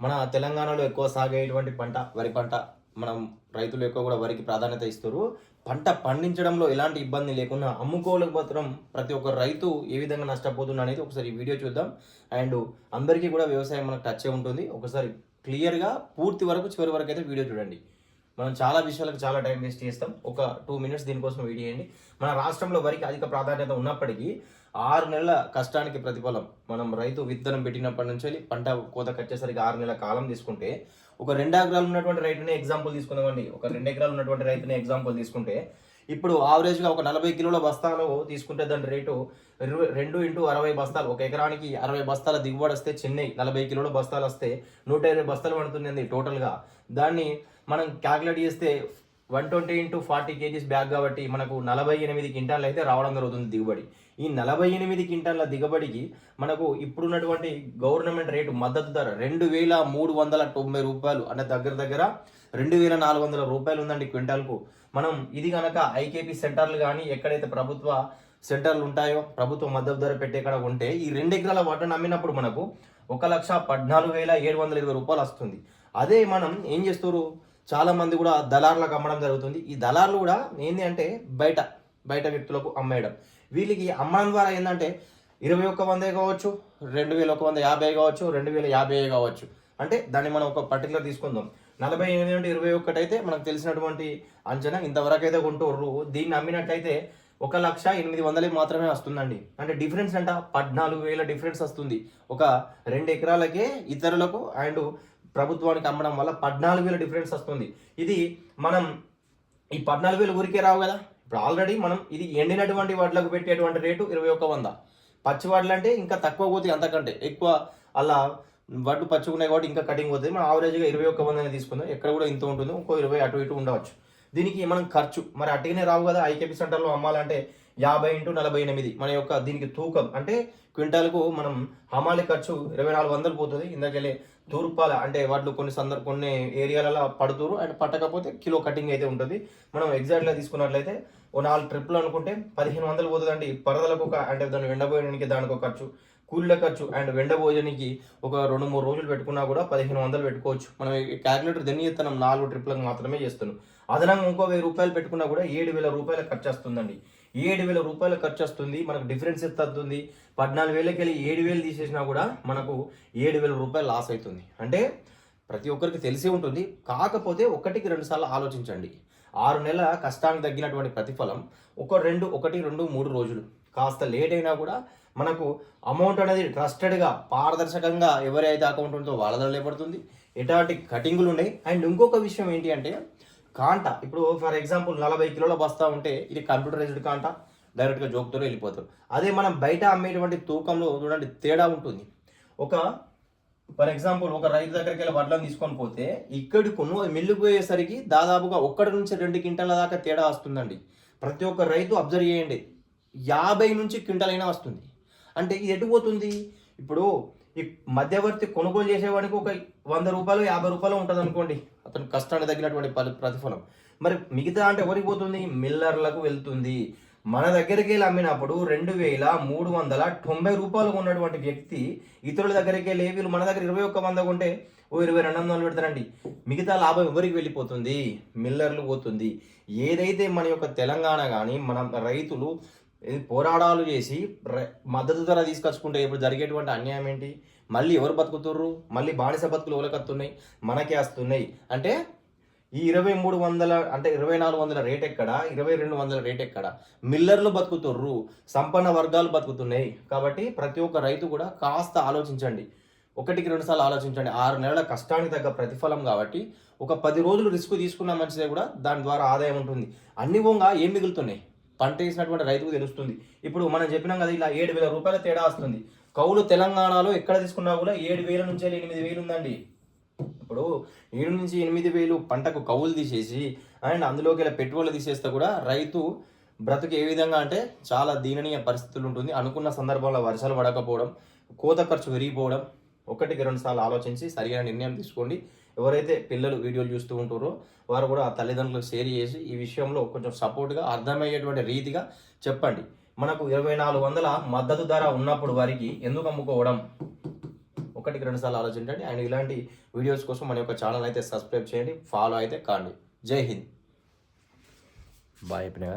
మన తెలంగాణలో ఎక్కువ సాగేటువంటి పంట వరి పంట మనం రైతులు ఎక్కువ కూడా వరికి ప్రాధాన్యత ఇస్తారు పంట పండించడంలో ఎలాంటి ఇబ్బంది లేకుండా అమ్ముకోలేకపోవడం ప్రతి ఒక్క రైతు ఏ విధంగా నష్టపోతున్నా అనేది ఒకసారి ఈ వీడియో చూద్దాం. అండ్ అందరికీ కూడా వ్యవసాయం మనకు టచ్ ఉంటుంది. ఒకసారి క్లియర్గా పూర్తి వరకు చివరి వరకు అయితే వీడియో చూడండి. మనం చాలా విషయాలకు చాలా టైం వేస్ట్ చేస్తాం. ఒక టూ మినిట్స్ దీనికోసం వీడియో చేయండి. మన రాష్ట్రంలో వరికి అధిక ప్రాధాన్యత ఉన్నప్పటికీ ఆరు నెలల కష్టానికి ప్రతిఫలం. మనం రైతు విత్తనం పెట్టినప్పటి నుంచి వెళ్ళి పంట కోత కట్టేసరికి ఆరు నెలల కాలం తీసుకుంటే ఒక రెండు ఎకరాలు ఉన్నటువంటి రైతునే ఎగ్జాంపుల్ తీసుకుందామండి. ఒక రెండు ఎకరాలు ఉన్నటువంటి రైతునే ఎగ్జాంపుల్ తీసుకుంటే ఇప్పుడు ఆవరేజ్గా ఒక నలభై కిలోల బస్తాలు తీసుకుంటే దాని రేటు రెండు ఇంటూ అరవై బస్తాలు. ఒక ఎకరానికి అరవై బస్తాల దిగుబడి వస్తే చెన్నై నలభై కిలోల బస్తాలు వస్తే నూట ఇరవై బస్తాలు పడుతుంది టోటల్గా దాన్ని మనం క్యాల్కులేట్ చేస్తే one twenty into forty KGs bag కాబట్టి మనకు నలభై ఎనిమిది క్వింటాలు అయితే రావడం జరుగుతుంది దిగుబడి. ఈ నలభై ఎనిమిది క్వింటాల దిగుబడికి మనకు ఇప్పుడున్నటువంటి గవర్నమెంట్ రేటు మద్దతు ధర రెండు వేల మూడు వందల తొంభై రూపాయలు అంటే దగ్గర దగ్గర రెండు వేల నాలుగు వందల రూపాయలు ఉందండి క్వింటాల్కు. మనం ఇది కనుక ఐకేపీ సెంటర్లు కానీ ఎక్కడైతే ప్రభుత్వ సెంటర్లు ఉంటాయో ప్రభుత్వ మద్దతు ధర పెట్టే కాడ ఉంటే ఈ రెండు ఎకరాల వడ్డను అమ్మినప్పుడు మనకు ఒక లక్ష పద్నాలుగు వేల ఏడు వందల ఇరవై రూపాయలు వస్తుంది. అదే మనం ఏం చేస్తారు చాలా మంది కూడా దళారులకు అమ్మడం జరుగుతుంది. ఈ దళారులు కూడా ఏంటి అంటే బయట బయట వ్యక్తులకు అమ్మేయడం. వీళ్ళకి అమ్మడం ద్వారా ఏంటంటే ఇరవై ఒక్క వందే కావచ్చు రెండు వేల ఒక వంద యాభై కావచ్చు రెండు వేల యాభై కావచ్చు. అంటే దాన్ని మనం ఒక పర్టికులర్ తీసుకుందాం. నలభై ఎనిమిది నుండి ఇరవై ఒకటి అయితే మనకు తెలిసినటువంటి అంచనా ఇంతవరకు అయితే కొంటారు దీన్ని అమ్మినట్టయితే ఒక లక్ష ఎనిమిది వందలే మాత్రమే వస్తుందండి. అంటే డిఫరెన్స్ అంట పద్నాలుగు వేల డిఫరెన్స్ వస్తుంది. ఒక రెండు ఎకరాలకే ఇతరులకు అండ్ ప్రభుత్వానికి అమ్మడం వల్ల పద్నాలుగు వేల డిఫరెన్స్ వస్తుంది. ఇది మనం ఈ పద్నాలుగు వేలు ఊరికే రావు కదా? ఇప్పుడు ఆల్రెడీ మనం ఇది ఎండినటువంటి వడ్లకు పెట్టేటువంటి రేటు ఇరవై ఒక్క వంద. పచ్చి వడ్లు అంటే ఇంకా తక్కువ పోతాయి అంతకంటే. ఎక్కువ అలా వడ్లు పచ్చుకున్నాయి కాబట్టి ఇంకా కటింగ్ పోతుంది మనం ఆవరేజ్గా ఇరవై ఒక్క వందని తీసుకుందాం. ఎక్కడ కూడా ఇంత ఉంటుంది ఇంకో ఇరవై అటు ఇటు ఉండవచ్చు. దీనికి మనం ఖర్చు. మరి అట్టిగానే రావు కదా ఐకేపీ సెంటర్లో అమ్మాలంటే యాభై ఇంటూ నలభై ఎనిమిది మన యొక్క దీనికి తూకం. అంటే క్వింటాల్కు మనం హమాలి ఖర్చు ఇరవై నాలుగు వందలు పోతుంది. ఇందాకెళ్ళి తూర్పాల అంటే వాటిలో కొన్ని సందర్ కొన్ని ఏరియాలలో పడుతురు. అండ్ పట్టకపోతే కిలో కటింగ్ అయితే ఉంటుంది. మనం ఎగ్జాక్ట్గా తీసుకున్నట్లయితే ఓ నాలుగు ట్రిప్లు అనుకుంటే పదిహేను వందలు పోతుందండి. పరదలకు ఒక అంటే దాన్ని ఎండబోయడానికి దానికి ఒక ఖర్చు. కూలీల ఖర్చు అండ్ వెండభోజనికి ఒక రెండు మూడు రోజులు పెట్టుకున్నా కూడా పదిహేను వందలు పెట్టుకోవచ్చు. మనం క్యాలిక్యులేటర్ దెన్ని ఇస్తున్నాం నాలుగు ట్రిప్లకు మాత్రమే చేస్తున్నాం. అదనంగా ఇంకో వెయ్యి రూపాయలు పెట్టుకున్నా కూడా ఏడు వేల రూపాయల ఖర్చు వస్తుందండి ఏడు వేల రూపాయలు ఖర్చు వస్తుంది మనకు డిఫరెన్స్ ఎంత వస్తుంది పద్నాలుగు వేలకి వెళ్ళి ఏడు వేలు తీసేసినా కూడా మనకు ఏడు వేల రూపాయలు లాస్ అవుతుంది అంటే ప్రతి ఒక్కరికి తెలిసే ఉంటుంది. కాకపోతే ఒకటికి రెండు సార్లు ఆలోచించండి. ఆరు నెలల కష్టానికి తగ్గినటువంటి ప్రతిఫలం ఒక రెండు ఒకటి రెండు మూడు రోజులు. కాస్త లేట్ అయినా కూడా మనకు అమౌంట్ అనేది ట్రస్టెడ్గా పారదర్శకంగా ఎవరైతే అకౌంట్ ఉంటుందో వాళ్ళ దగ్గర లేపడుతుంది ఎటువంటి కటింగులు ఉన్నాయి. అండ్ ఇంకొక విషయం ఏంటి అంటే కాంట. ఇప్పుడు ఫర్ ఎగ్జాంపుల్ నలభై కిలోల బస్తా ఉంటే ఇది కంప్యూటరైజ్డ్ కాంట డైరెక్ట్గా జోక్తో వెళ్ళిపోతారు. అదే మనం బయట అమ్మేటువంటి తూకంలో చూడండి తేడా ఉంటుంది. ఒక ఫర్ ఎగ్జాంపుల్ ఒక రైతు దగ్గరికి వెళ్ళి వడ్లను తీసుకొని పోతే ఇక్కడి కొను మిల్లుకు పోయేసరికి దాదాపుగా ఒక్కటి నుంచి రెండు క్వింటాల దాకా తేడా వస్తుందండి. ప్రతి ఒక్క రైతు అబ్జర్వ్ చేయండి. యాభై నుంచి క్వింటాలైనా అయినా వస్తుంది. అంటే ఇది ఎటు పోతుంది? ఇప్పుడు ఈ మధ్యవర్తి కొనుగోలు చేసేవాడికి ఒక వంద రూపాయలు యాభై రూపాయలు ఉంటుంది అనుకోండి అతను కష్టానికి తగినటువంటి ప్రతిఫలం. మరి మిగతా అంటే ఎవరికి పోతుంది? మిల్లర్లకు వెళ్తుంది. మన దగ్గరికి వెళ్ళి అమ్మినప్పుడు రెండు వేల మూడు వందల తొంభై రూపాయలు ఉన్నటువంటి వ్యక్తి ఇతరుల దగ్గరికి వెళ్ళి వీళ్ళు మన దగ్గర ఇరవై ఒక్క వంద కొంటే ఓ ఇరవై రెండు వందలు పెడతారండి. మిగతా లాభం ఎవరికి వెళ్ళిపోతుంది? మిల్లర్లు పోతుంది. ఏదైతే మన యొక్క తెలంగాణ కానీ మన రైతులు పోరాడాలు చేసి మద్దతు ధర తీసుకొచ్చుకుంటే ఇప్పుడు జరిగేటువంటి అన్యాయం ఏంటి? మళ్ళీ ఎవరు బతుకుతుర్రు? మళ్ళీ బానిస బతుకులు ఎవరికత్తున్నాయి మనకే వస్తున్నాయి. అంటే ఈ ఇరవై మూడు వందల అంటే ఇరవై నాలుగు వందల రేట్ ఎక్కడ? ఇరవై రెండు వందల రేట్ ఎక్కడ? మిల్లర్లు బతుకుతుర్రు సంపన్న వర్గాలు బతుకుతున్నాయి. కాబట్టి ప్రతి ఒక్క రైతు కూడా కాస్త ఆలోచించండి. ఒకటికి రెండు సార్లు ఆలోచించండి. ఆరు నెలల కష్టానికి తగ్గ ప్రతిఫలం కాబట్టి ఒక పది రోజులు రిస్క్ తీసుకున్న మంచిదే కూడా దాని ద్వారా ఆదాయం ఉంటుంది. అన్ని పోగా ఏం మిగులుతున్నాయి? పంట వేసినటువంటి రైతుకు తెలుస్తుంది. ఇప్పుడు మనం చెప్పినాం కదా ఇలా ఏడు వేల రూపాయల తేడా వస్తుంది. కౌలు తెలంగాణలో ఎక్కడ తీసుకున్నా కూడా ఏడు వేల నుంచి ఎనిమిది వేలు ఉందండి. ఇప్పుడు ఏడు నుంచి ఎనిమిది వేలు పంటకు కౌలు తీసేసి అండ్ అందులోకి వెళ్ళి పెట్టుబడులు తీసేస్తే కూడా రైతు బ్రతుకు ఏ విధంగా అంటే చాలా దీననీయ పరిస్థితులు ఉంటుంది. అనుకున్న సందర్భంలో వర్షాలు పడకపోవడం కోత ఖర్చు పెరిగిపోవడం ఒకటికి రెండు సార్లు ఆలోచించి సరైన నిర్ణయం తీసుకోండి. ఎవరైతే పిల్లలు వీడియోలు చూస్తూ ఉంటారో వారు కూడా ఆ తల్లిదండ్రులకు షేర్ చేసి ఈ విషయంలో కొంచెం సపోర్ట్గా అర్థమయ్యేటువంటి రీతిగా చెప్పండి. మనకు ఇరవై నాలుగు వందల మద్దతు ధర ఉన్నప్పుడు వారికి ఎందుకు అమ్ముకోవడం? ఒకటికి రెండు సార్లు ఆలోచించండి. అండ్ ఇలాంటి వీడియోస్ కోసం మన యొక్క ఛానల్ అయితే సబ్స్క్రైబ్ చేయండి ఫాలో అయితే కాండి. జై హింద్. బాయ్ అయిపోయినా